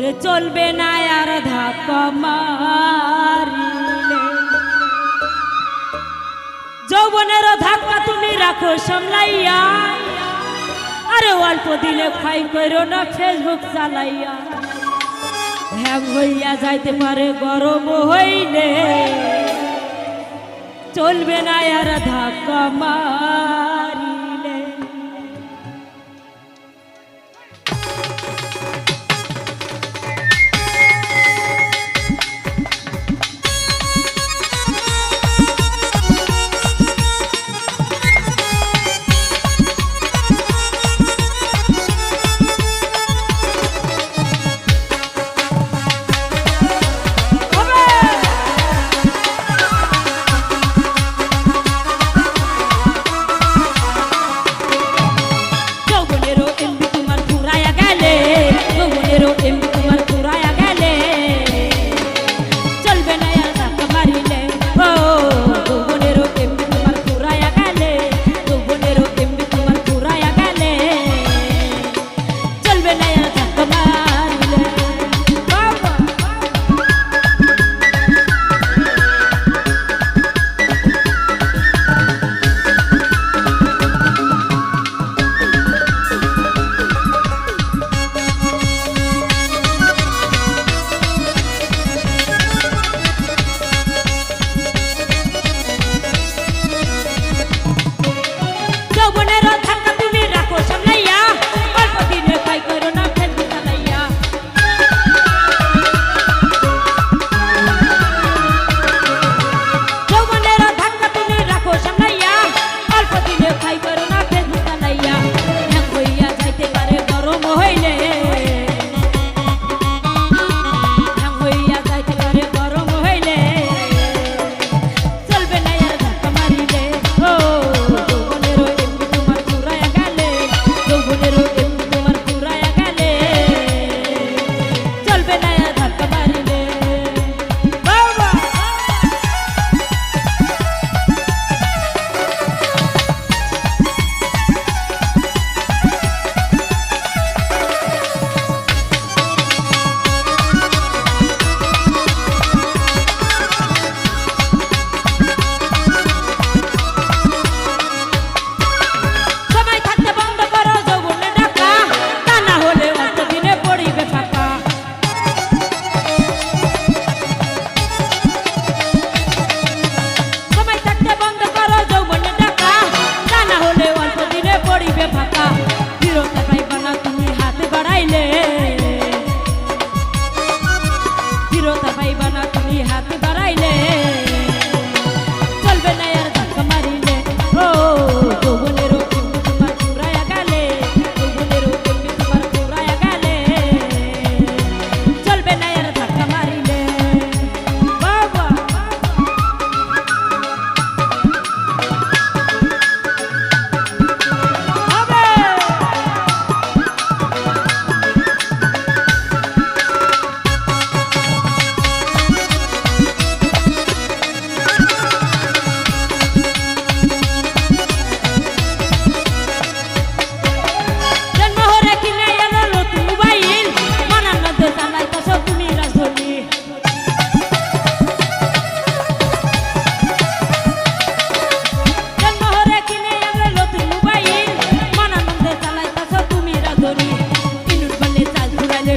তোর চলবে না আর ধাপ যৌবনের ধাক্কা তুমি রাখো সামলাইয়া। আরে অল্প দিলে খাই করো না ফেসবুক চালাইয়া। হ্যাং হইয়া যাইতে পারে, গরম হইলে। চলবে না আর ধাক্কা মার Bunyeru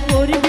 করবে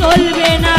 চলবে না।